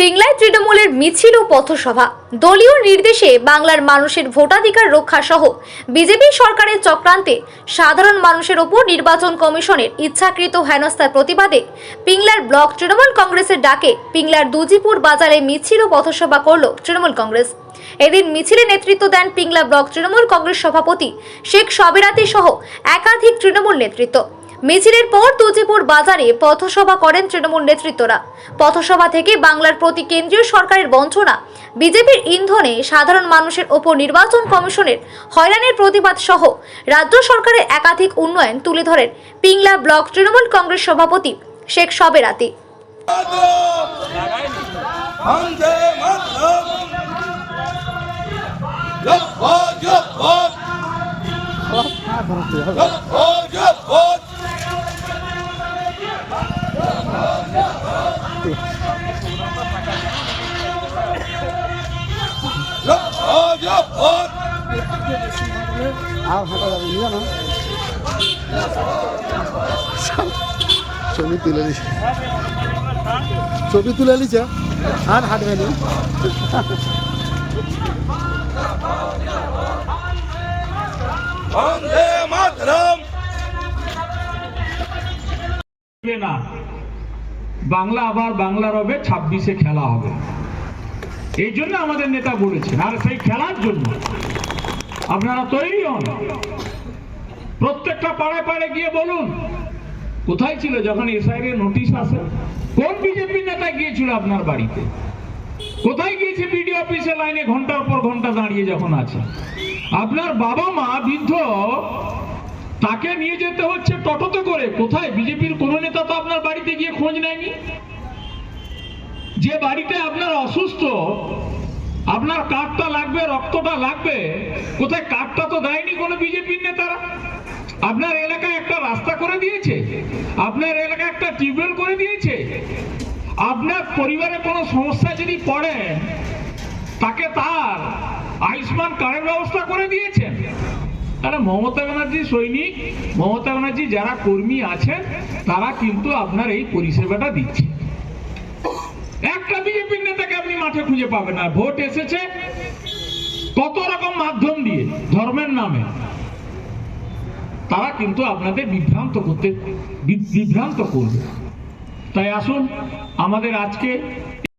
পিংলায় তৃণমূলের মিছিল ও পথসভা। দলীয় নির্দেশে বাংলার মানুষের ভোটাধিকার রক্ষা সহ বিজেপি সরকারের চক্রান্তে সাধারণ মানুষের ওপর নির্বাচন কমিশনের ইচ্ছাকৃত হেনস্থার প্রতিবাদে পিংলার ব্লক তৃণমূল কংগ্রেসের ডাকে পিংলার দুজিপুর বাজারে মিছিল ও পথসভা করল তৃণমূল কংগ্রেস। এদিন মিছিলে নেতৃত্ব দেন পিংলা ব্লক তৃণমূল কংগ্রেস সভাপতি শেখ সবেরাতি সহ একাধিক তৃণমূল নেতৃত্ব। মিছিলের পর তুজিপুর বাজারে পথসভা করেন তৃণমূল নেতৃত্বরা। পথসভা থেকে বাংলার প্রতি কেন্দ্রীয় সরকারের বঞ্চনা, বিজেপির ইন্ধনে সাধারণ মানুষের ওপর নির্বাচন কমিশনের হয়রানির প্রতিবাদ সহ রাজ্য সরকারের একাধিক উন্নয়ন তুলে ধরেন পিংলা ব্লক তৃণমূল কংগ্রেস সভাপতি শেখ সবেরাতি। মাতরম জপত জপত জপত আর হাঁটা যাবে না ছবি তুলে নিছে। ছবি তুলে নিছে আর হাঁটবে না। মাতরম। না বাংলা আবার বাংলার হবে ছাব্বিশে খেলা হবে। এই জন্য আমাদের নেতা বলেছেন, আর সেই খেলার জন্য আপনারা তৈরি হন। প্রত্যেকটা পাড়ায় পাড়ায় গিয়ে বলুন, কোথায় ছিল যখন এসআইয়ের নোটিশ আসে? কোন বিজেপি নেতা গিয়েছিল আপনার বাড়িতে? কোথায় গিয়েছে বিডিও অফিসে লাইনে ঘণ্টার পর ঘণ্টা দাঁড়িয়ে যখন আছে? আপনার বাবা মা বৃদ্ধ তাকে নিয়ে যেতে হচ্ছে টোটোতে করে। কোথায়? বিজেপির কোন নেতা তো আপনার বাড়িতে গিয়ে খোঁজ নেয়নি? যে বাড়িতে আপনার অসুস্থ, আপনার কার্ডটা লাগবে, রক্তটা লাগবে, কোথায় কার্ডটা তো দেয়নি কোনো বিজেপির নেতারা? আপনার এলাকায় একটা রাস্তা করে দিয়েছে, আপনার এলাকায় একটা টিউবওয়েল করে দিয়েছে। আপনার পরিবারে কোনো সমস্যা যদি পড়ে, তাকে তার আয়ুষ্মান কার্ডের ব্যবস্থা করে দিয়েছেন। আরে মমতা ব্যানার্জি সৈনিক, মমতা ব্যানার্জি যারা কর্মী আছেন, তারা কিন্তু আপনার এই পরিষেবাটা দিচ্ছে। একটা বিজেপির নেতাকে আপনি মাঠে খুঁজে পাবেন না। ভোট এসেছে, কত রকম মাধ্যম দিয়ে, ধর্মের নামে। তারা কিন্তু আপনাদের বিভ্রান্ত করতে বিভ্রান্ত করবে। তাই আসুন, আমাদের আজকে